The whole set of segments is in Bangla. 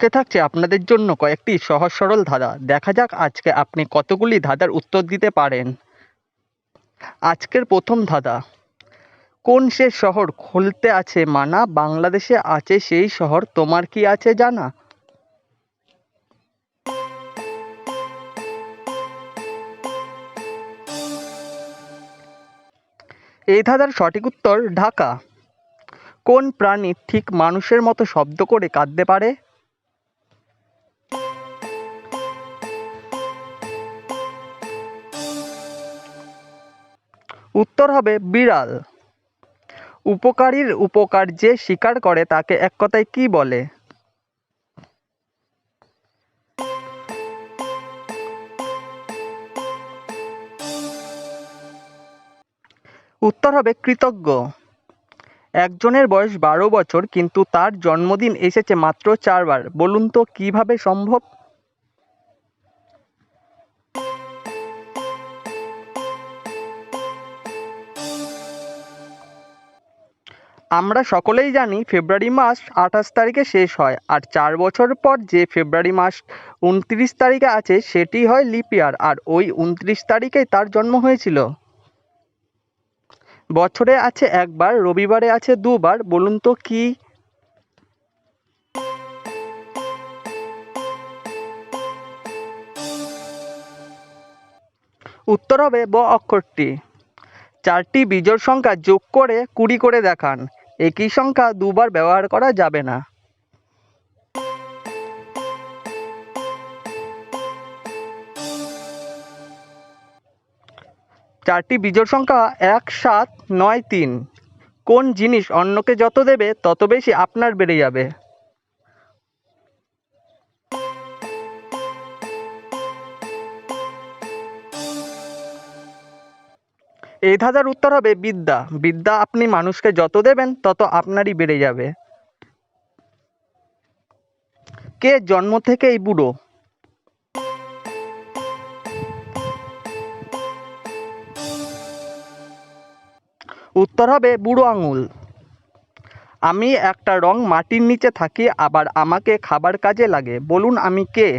আজকে থাকছে আপনাদের জন্য কয়েকটি সহজ সরল ধাঁধা। দেখা যাক আজকে আপনি কতগুলি ধাঁধার উত্তর দিতে পারেন। আজকের প্রথম ধাঁধা, কোন সে শহর খুলতে আছে মানা? বাংলাদেশে আছে সেই শহর, তোমার কি আছে জানা? এই ধাঁধার সঠিক উত্তর ঢাকা। কোন প্রাণী ঠিক মানুষের মতো শব্দ করে কাঁদতে পারে? উত্তর হবে বিড়াল। উপকারীর উপকার যে স্বীকার করে তাকে এক কথায় কি বলে? উত্তর হবে কৃতজ্ঞ। একজনের বয়স বারো বছর, কিন্তু তার জন্মদিন এসেছে মাত্র চারবার। বলুন তো কীভাবে সম্ভব? আমরা সকলেই জানি ফেব্রুয়ারি মাস আঠাশ তারিখে শেষ হয় আর চার বছর পর যে ফেব্রুয়ারি মাস উনত্রিশ তারিখে আছে সেটি হয় লিপ ইয়ার আর ওই উনত্রিশ তারিখেই তার জন্ম হয়েছিল। বছরে আছে একবার, রবিবারে আছে দুবার, বলুন তো কি? উত্তর হবে ব অক্ষরটি। চারটি বিজোড় সংখ্যা যোগ করে কুড়ি করে দেখান। একই সংখ্যা দুবার ব্যবহার করা যাবে না। চারটি বিজোড় সংখ্যা এক, সাত, নয়, তিন। কোন জিনিস অন্যকে যত দেবে, তত বেশি আপনার বেড়ে যাবে। এই ধাঁধার উত্তর হবে বিদ্যা। বিদ্যা আপনি মানুষকে যত দেবেন, তত আপনারই বেড়ে যাবে। কে জন্ম থেকেই বুড়ো? উত্তর হবে বুড়ো আঙুল। আমি একটা রং মাটির নিচে থাকি, আবার আমাকে খাবার কাজে লাগে। বলুন আমি কে?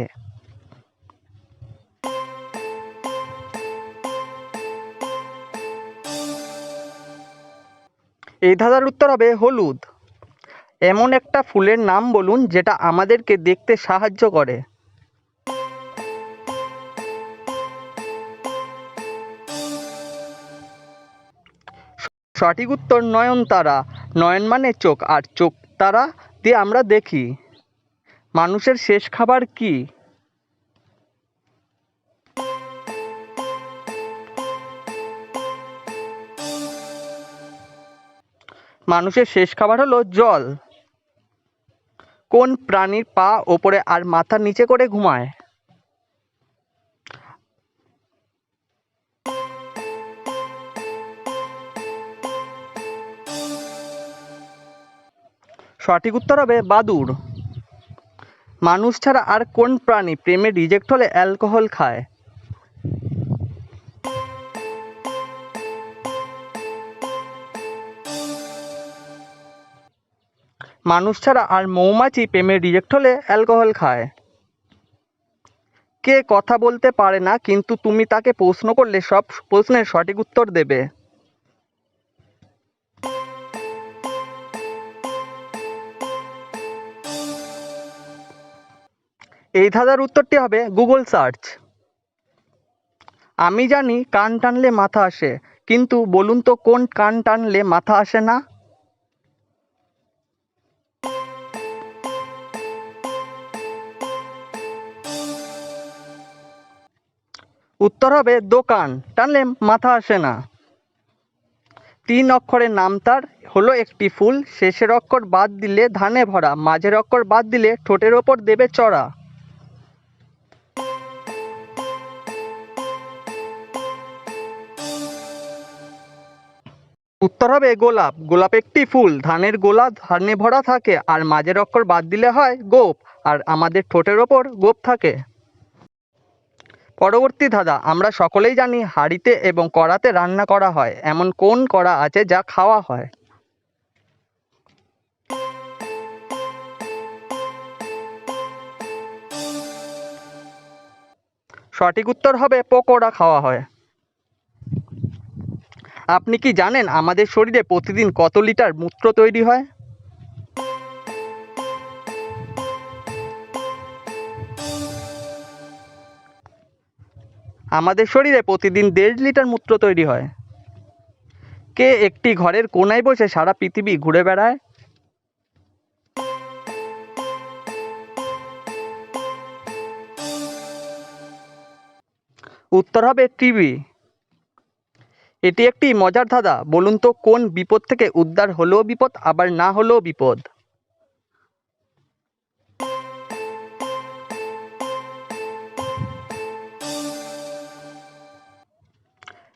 এই ধাঁধার উত্তর হবে হলুদ। এমন একটা ফুলের নাম বলুন যেটা আমাদেরকে দেখতে সাহায্য করে। সঠিক উত্তর নয়নতারা। নয়ন মানে চোখ, আর চোখ তারা দিয়ে আমরা দেখি। মানুষের শেষ খাবার কি? মানুষের শেষ খাবার হলো জল। কোন প্রাণীর পা ওপরে আর মাথা নিচে করে ঘুমায়? সঠিক উত্তর হবে বাদুড়। মানুষ ছাড়া আর কোন প্রাণী প্রেমে রিজেক্ট হলে অ্যালকোহল খায়? মানুষ ছাড়া আর মৌমাছি প্রেমে রিজেক্ট হলে অ্যালকোহল খায়। কে কথা বলতে পারে না, কিন্তু তুমি তাকে প্রশ্ন করলে সব প্রশ্নের সঠিক উত্তর দেবে। এই ধাঁধার উত্তরটি হবে গুগল সার্চ আমি জানি কান টানলে মাথা আসে, কিন্তু বলুন তো কোন কান টানলে মাথা আসে না? উত্তর হবে দোকান। টানলে মাথা আসে না। তিন অক্ষরের নাম তার হলো একটি ফুল। শেষের অক্ষর বাদ দিলে ধানে ভরা। মাঝের অক্ষর বাদ দিলে ঠোঁটের ওপর দেবে চড়া। উত্তর হবে গোলাপ। গোলাপ একটি ফুল। ধানের গোলা ধানে ভরা থাকে। আর মাঝের অক্ষর বাদ দিলে হয় গোপ। আর আমাদের ঠোঁটের ওপর গোপ থাকে। পরবর্তী ধাঁধা, আমরা সকলেই জানি হাঁড়িতে এবং কড়াতে রান্না করা হয়, এমন কোন কড়া আছে যা খাওয়া হয়? সঠিক উত্তর হবে পকোড়া খাওয়া হয়। আপনি কি জানেন আমাদের শরীরে প্রতিদিন কত লিটার মূত্র তৈরি হয়? আমাদের শরীরে প্রতিদিন দেড় লিটার মূত্র তৈরি হয়। কে একটি ঘরের কোনায় বসে সারা পৃথিবী ঘুরে বেড়ায়? উত্তর হবে টিভি এটি একটি মজার ধাঁধা। বলুন তো কোন বিপদ থেকে উদ্ধার হলেও বিপদ, আবার না হলেও বিপদ?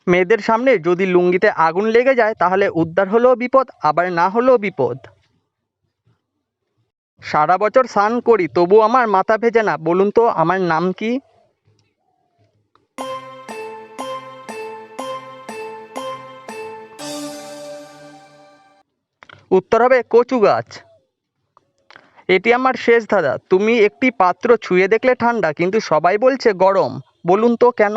মেয়েদের সামনে যদি লুঙ্গিতে আগুন লেগে যায়, তাহলে উদ্ধার হলেও বিপদ, আবার না হলেও বিপদ। সারা বছর স্নান করি, তবু আমার মাথা ভেজে না। বলুন তো, আমার নাম কি? উত্তর হবে কচু গাছ। এটি আমার শেষ ধাঁধা। তুমি একটি পাত্র ছুঁয়ে দেখলে ঠান্ডা, কিন্তু সবাই বলছে গরম। বলুন তো কেন?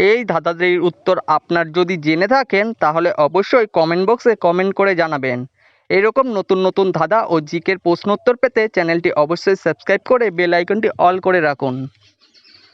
এই ধাঁধাটির উত্তর আপনার যদি জেনে থাকেন, তাহলে অবশ্যই কমেন্ট বক্সে কমেন্ট করে জানাবেন। এরকম নতুন নতুন ধাঁধা ও জিকের প্রশ্নোত্তর পেতে চ্যানেলটি অবশ্যই সাবস্ক্রাইব করে বেল আইকনটি অল করে রাখুন।